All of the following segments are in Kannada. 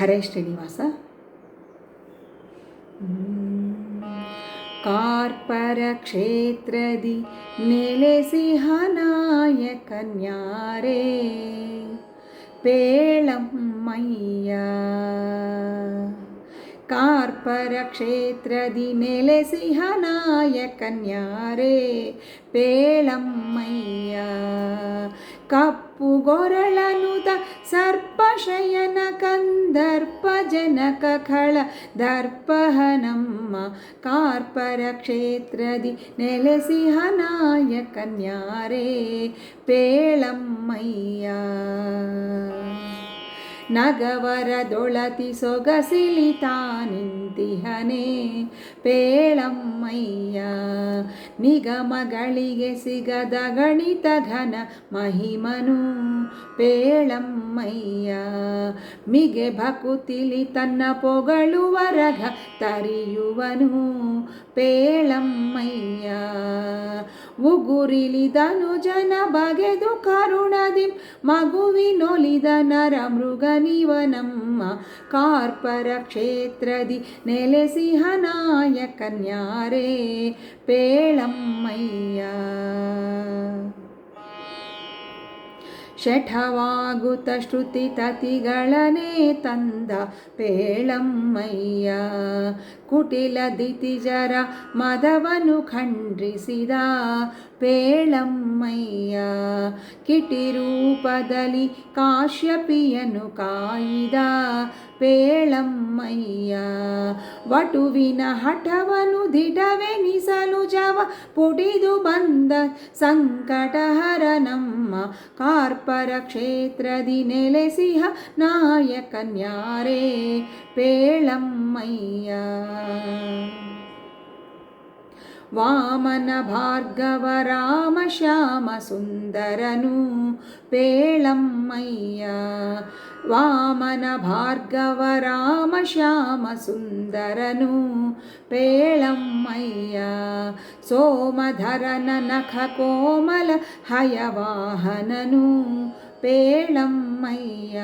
ಹರೇ ಶ್ರೀನಿವಾಸ. ಕಾರ್ಪರ ಕ್ಷೇತ್ರದಿ ನೆಲೆಸಿಹನಾಯ ಕನ್ಯಾರೇ ಪೇಳಮ್ಮಯ್ಯ. ಕಾರ್ಪರ ಕ್ಷೇತ್ರದಿ ನೆಲೆಸಿಹನಾಯ ಕನ್ಯಾರೇ ಪೇಳಮ್ಮಯ್ಯ. ಕಪ್ಪು ಗೊರಳನುತ ಸರ್ಪಶಯನ ಕಂದರ್ಪ दर्पजनकखळ दर्पहनम्म कार्परक्षेत्रदि नेलसिहनाय कन्यारे पेळम्मय्या ನಗವರದೊಳತಿ ಸೊಗಸಿಲಿ ನಿಂತಿಹನೆ ಪೇಳಮ್ಮಯ್ಯ, ನಿಗಮಗಳಿಗೆ ಸಿಗದ ಗಣಿತ ಘನ ಮಹಿಮನು ಪೇಳಮ್ಮಯ್ಯ. ಮಿಗೆ ಭಕುತಿಲಿ ತನ್ನ ಪೊಗಳುವರಗ ತರಿಯುವನು ಪೇಳಮ್ಮಯ್ಯ. ಉಗುರಿಲಿದನು ಜನ ಬಗೆದು ಕರುಣದಿ ಮಗುವಿನೊಲಿದ ನರ ಮೃಗನಿವನಮ್ಮ ಕಾರ್ಪರ ಕ್ಷೇತ್ರದಿ ನೆಲೆಸಿ ಹನಾಯಕನ್ಯಾರೇ ಪೇಳಮ್ಮಯ್ಯ ಶಠವಾಗುತ್ತ ಶ್ರುತಿ ತತಿಗಳನೇ ತಂದ ಪೇಳಮ್ಮಯ್ಯ. ಕುಟಿಲ ದಿತಿಜರ ಮದವನು ಖಂಡ್ರಿಸಿದ ಪೇಳಮ್ಮಯ್ಯ. ಕಿಟಿರೂಪದಲ್ಲಿ ಕಾಶ್ಯಪಿಯನು ಕಾಯಿದ ಪೇಳಮ್ಮಯ್ಯ ವಟುವಿನ ಹಠವನು ದಿಢವೆನಿಸಲು ಜವ ಪುಡಿದು ಬಂದ ಸಂಕಟಹರನಮ್ಮ ಕಾರ್ಪರ ಕ್ಷೇತ್ರದಿ ನೆಲೆಸಿಹ ನಾಯಕನ್ಯಾರೇ ಪೇಳಮ್ಮಯ್ಯ వామన భార్గవ రామ శ్యామ సుందరను పేళమ్మయ్య వామన భార్గవ రామ శ్యామ సుందరను పేళమ్మయ్య సోమధరన నఖ కోమల హయవాహనను പേളമ്മയ്യ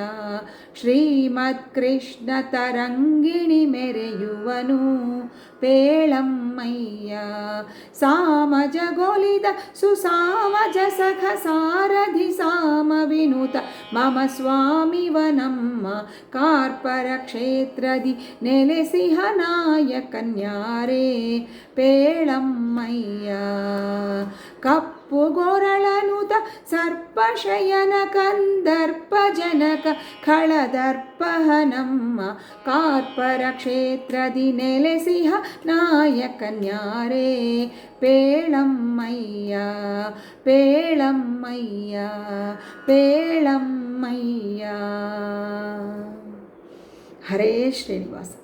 ശ്രീമത്കൃഷ്ണ തരംഗിണി മെരയുവനു പേളം సామయ్య సామజ గోలిద సుసామజ సఖ సారథి సామ వినుత మమ స్వామి వనమ్మ కార్పర క్షేత్రది నెలసిహ కన్యారే పేళమ్మయ్య కప్ప ಗೊರಳನುತ ಸರ್ಪಶಯನ ಕಂದರ್ಪ ಜನಕ ಖಳದರ್ಪಹನಮ್ಮ ಕಾರ್ಪರ ಕ್ಷೇತ್ರದಿ ನೆಲೆಸಿಹ ನಾಯಕನ್ಯಾರೇ. ಪೇಳಮ್ಮಯ್ಯ ಪೇಳಮ್ಮಯ್ಯ ಪೇಳಮ್ಮಯ್ಯ. ಹರೇ ಶ್ರೀನಿವಾಸ.